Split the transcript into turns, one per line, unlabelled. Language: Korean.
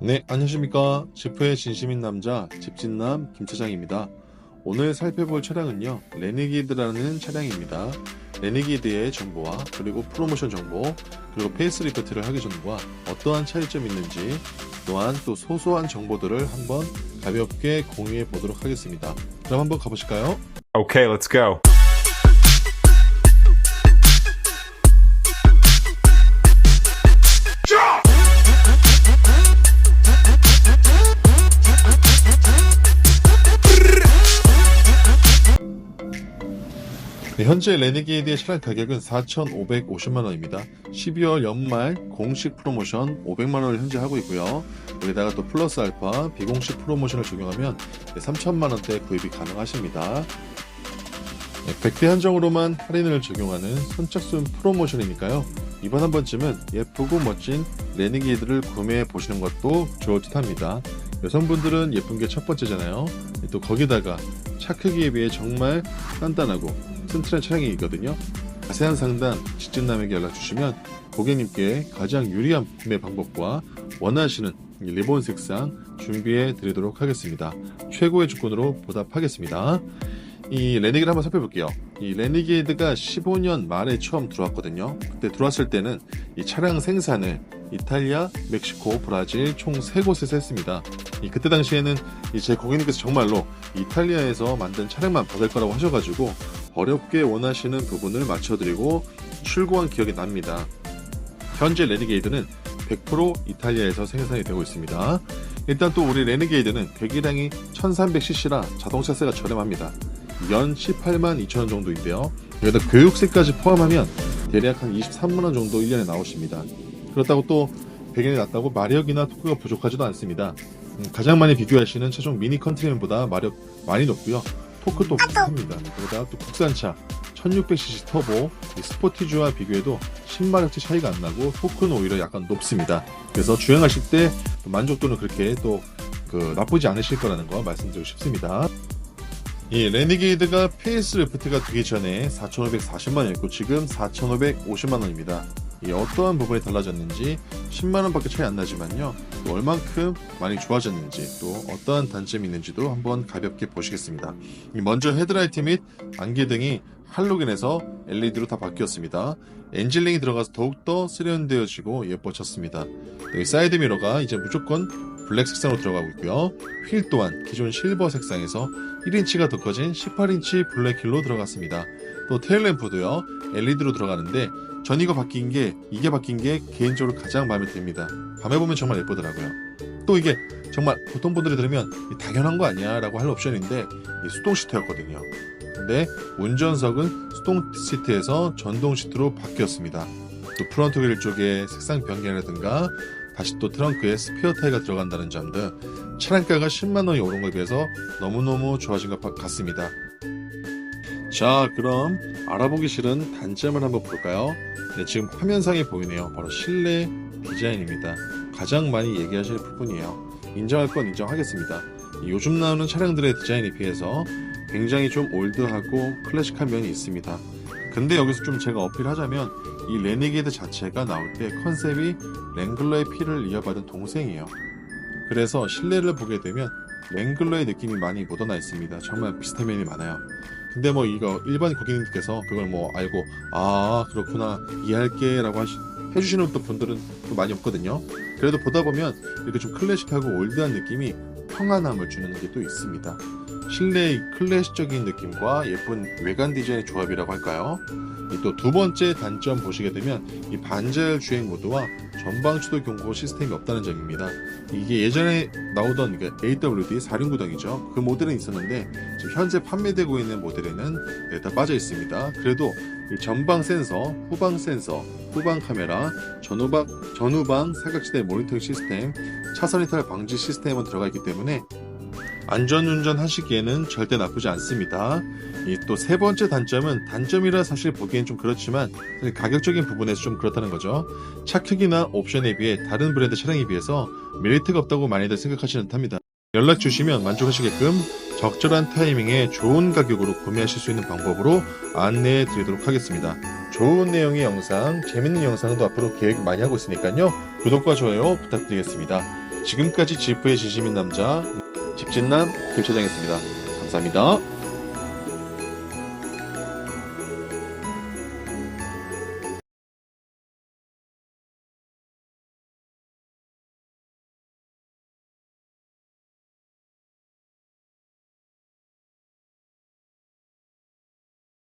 네, 안녕하십니까. 지프의 진심인 남자, 집진남 김차장입니다. 오늘 살펴볼 차량은요, 레니기드라는 차량입니다. 레니기드의 정보와 그리고 프로모션 정보, 그리고 페이스리프트를 하기 전과 어떠한 차이점이 있는지, 또한 또 소소한 정보들을 한번 가볍게 공유해 보도록 하겠습니다. 그럼 한번 가보실까요?
Okay, let's go.
현재 레니게이드의 차량 가격은 4,550만 원입니다. 12월 연말 공식 프로모션 500만 원을 현재 하고 있고요. 여기다가 또 플러스 알파 비공식 프로모션을 적용하면 3천만 원대 구입이 가능하십니다. 네, 100대 한정으로만 할인을 적용하는 선착순 프로모션이니까요. 이번 한 번쯤은 예쁘고 멋진 레니게이드를 구매해 보시는 것도 좋을 듯 합니다. 여성분들은 예쁜 게 첫 번째잖아요. 또 거기다가 차 크기에 비해 정말 단단하고 튼튼한 차량이거든요. 자세한 상담 직진남에게 연락 주시면 고객님께 가장 유리한 구매 방법과 원하시는 이 리본 색상 준비해 드리도록 하겠습니다. 최고의 조건으로 보답하겠습니다. 이 레니게이드 한번 살펴볼게요. 이 레니게이드가 15년 말에 처음 들어왔거든요. 그때 들어왔을 때는 이 차량 생산을 이탈리아, 멕시코, 브라질 총 3곳에서 했습니다. 이 그때 당시에는 이제 고객님께서 정말로 이탈리아에서 만든 차량만 받을 거라고 하셔가지고 어렵게 원하시는 부분을 맞춰드리고 출고한 기억이 납니다. 현재 레니게이드는 100% 이탈리아에서 생산이 되고 있습니다. 일단 또 우리 레니게이드는 배기량이 1300cc라 자동차세가 저렴합니다. 연 18만 2천원 정도인데요. 여기다 교육세까지 포함하면 대략 한 23만원 정도 1년에 나오십니다. 그렇다고 또 배기량이 낮다고 마력이나 토크가 부족하지도 않습니다. 음, 가장 많이 비교하시는 차종 미니 컨트리맨보다 마력 많이 높고요. 토크도 비슷합니다. 그러다 또 국산차 1600cc 터보 이 스포티주와 비교해도 10마력치 차이가 안 나고 토크는 오히려 약간 높습니다. 그래서 주행하실 때 만족도는 그렇게 또 그 나쁘지 않으실 거라는 거 말씀드리고 싶습니다. 이 레니게이드가 페이스리프트가 되기 전에 4,540만 원이었고 지금 4,550만 원입니다. 이 어떠한 부분이 달라졌는지 10만 원 밖에 차이 안 나지만요. 또 얼만큼 많이 좋아졌는지 또 어떠한 단점이 있는지도 한번 가볍게 보시겠습니다. 이 먼저 헤드라이트 및 안개등이 할로겐에서 LED로 다 바뀌었습니다. 엔진링이 들어가서 더욱더 세련되어지고 예뻐졌습니다. 여기 사이드 미러가 이제 무조건 블랙 색상으로 들어가고 있고요. 휠 또한 기존 실버 색상에서 1인치가 더 커진 18인치 블랙 휠로 들어갔습니다. 또 테일램프도요 LED로 들어가는데 전 이거 바뀐 게 이게 바뀐 게 개인적으로 가장 마음에 듭니다. 밤에 보면 정말 예쁘더라고요. 또 이게 정말 보통 분들이 들으면 이 당연한 거 아니야 라고 할 옵션인데 이 수동 시트였거든요. 근데 운전석은 수동 시트에서 전동 시트로 바뀌었습니다. 또 프론트 그릴 쪽에 색상 변경이라든가 다시 또 트렁크에 스페어 타이가 들어간다는 점 등 차량가가 10만 원이 오른 것에 비해서 너무너무 좋아진 것 같습니다. 자, 그럼 알아보기 싫은 단점을 한번 볼까요? 네, 지금 화면상에 보이네요. 바로 실내 디자인입니다. 가장 많이 얘기하실 부분이에요. 인정할 건 인정하겠습니다. 요즘 나오는 차량들의 디자인에 비해서 굉장히 좀 올드하고 클래식한 면이 있습니다. 근데 여기서 좀 제가 어필하자면 이 레니게이드 자체가 나올 때 컨셉이 랭글러의 피를 이어받은 동생이에요. 그래서 실내를 보게 되면 랭글러의 느낌이 많이 묻어나 있습니다. 정말 비슷한 면이 많아요. 근데 뭐 이거 일반 고객님께서 그걸 뭐 알고 아 그렇구나 이해할게 라고 하시, 해주시는 또 분들은 또 많이 없거든요. 그래도 보다 보면 이렇게 좀 클래식하고 올드한 느낌이 평안함을 주는 게 또 있습니다. 실내의 클래식적인 느낌과 예쁜 외관 디자인의 조합이라고 할까요? 또 두 번째 단점 보시게 되면 이 반자율 주행 모드와 전방 추돌 경고 시스템이 없다는 점입니다. 이게 예전에 나오던 그 AWD 4륜구동이죠. 그 모델은 있었는데 지금 현재 판매되고 있는 모델에는 네, 다 빠져 있습니다. 그래도 이 전방 센서, 후방 센서, 후방 카메라, 전후방, 전후방 사각지대 모니터링 시스템, 차선 이탈 방지 시스템은 들어가 있기 때문에 안전운전 하시기에는 절대 나쁘지 않습니다. 이또세 번째 단점은 단점이라 사실 보기엔 좀 그렇지만 가격적인 부분에서 좀 그렇다는 거죠. 차 크기나 옵션에 비해 다른 브랜드 차량에 비해서 메리트가 없다고 많이들 생각하시는 듯합니다. 연락 주시면 만족하시게끔 적절한 타이밍에 좋은 가격으로 구매하실 수 있는 방법으로 안내해 드리도록 하겠습니다. 좋은 내용의 영상, 재밌는 영상도 앞으로 계획 많이 하고 있으니까요. 구독과 좋아요 부탁드리겠습니다. 지금까지 지프의 진심인 남자 집진남 김 차장이었습니다. 감사합니다.